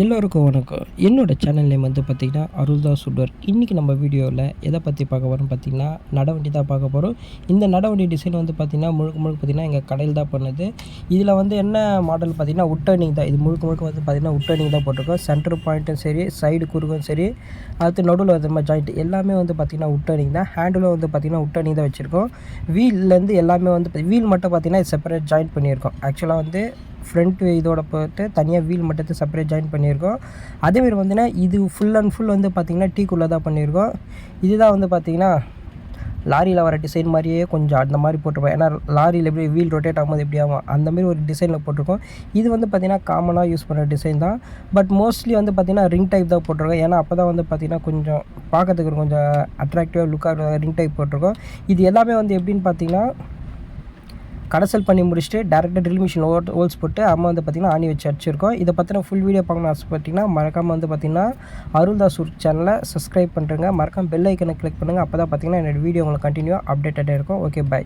எல்லோருக்கும் வணக்கம். என்னோடய சேனல் நேம் வந்து பார்த்திங்கன்னா அருள்தாஸ் சுடர். இன்றைக்கி நம்ம வீடியோவில் எதை பற்றி பார்க்க போகிறோம் பார்த்திங்கன்னா நடவண்டி தான் பார்க்க போகிறோம் இந்த நடவண்டி டிசைன் வந்து பார்த்திங்கன்னா முழுக்க முழுக்க பார்த்திங்கன்னா எங்கள் கடையில் தான் பண்ணுது. இதில் வந்து என்ன மாடல் பார்த்திங்கன்னா உட்டர்னிங் தான். இது முழுக்க முழுக்க வந்து பார்த்திங்கன்னா உட்டர்னிங் தான் போட்டிருக்கோம். சென்டர் பாயிண்ட்டும் சரி சைடு குறுக்கும் சரி அடுத்து நடுவில் வந்து மாதிரி ஜாயிண்ட் எல்லாமே வந்து பார்த்திங்கன்னா உட்டர்னிங் தான். ஹேண்டிலும் வந்து பார்த்திங்கன்னா உட்டர்னிங் தான் வச்சுருக்கோம். வீல்லேருந்து எல்லாமே வந்து வீல் மட்டும் பார்த்திங்கன்னா செப்பரேட் ஜாயின் பண்ணியிருக்கோம். ஆக்சுவலாக வந்து ஃப்ரண்ட் இதோட போட்டு தனியாக வீல் மட்டும் செப்பரேட் ஜாயின் பண்ணியிருக்கோம். அதேமாரி வந்துன்னா இது ஃபுல் அண்ட் ஃபுல் வந்து பார்த்திங்கன்னா டீக்குள்ளே தான் பண்ணியிருக்கோம். இதுதான் வந்து பார்த்திங்கன்னா லாரியில் வர டிசைன் மாதிரியே கொஞ்சம் அந்த மாதிரி போட்டிருப்போம். ஏன்னா லாரியில் எப்படி வீல் ரொட்டேட் ஆகும்போது எப்படி ஆகும் அந்த மாதிரி ஒரு டிசைனில் போட்டிருக்கோம். இது வந்து பார்த்திங்கன்னா காமனாக யூஸ் பண்ணுற டிசைன் தான். பட் மோஸ்ட்லி வந்து பார்த்திங்கன்னா ரிங் டைப் தான் போட்டிருக்கோம். ஏன்னா அப்போ தான் வந்து பார்த்திங்கன்னா கொஞ்சம் பார்க்கறதுக்கு கொஞ்சம் அட்ராக்டிவாக லுக்காக ரிங் டைப் போட்டிருக்கோம். இது எல்லாமே வந்து எப்படின்னு பார்த்தீங்கன்னா கடைசல் பண்ணி முடிச்சுட்டு டேரெக்டாக ட்ரில் மிஷின் ஓட் ஹோல்ஸ் போட்டு அம்மா வந்து பார்த்திங்கன்னா ஆணி வச்சு அடிச்சிருக்கோம். இதை பற்றின ஃபுல் வீடியோ பார்க்கணும் ஆசைப்பட்டிங்கன்னா மறக்காமல் வந்து பார்த்திங்கன்னா அருள்தாஸ் உர் சேனலை சப்ஸ்கிரைப் பண்ணுறேங்க மறக்காம பெல் ஐக்கனை கிளிக் பண்ணுங்கள் அப்போ தான் பார்த்திங்கன்னா என்னோடய வீடியோ உங்களுக்கு கண்டினியூ அப்டேட்டடாக இருக்கும். Okay bye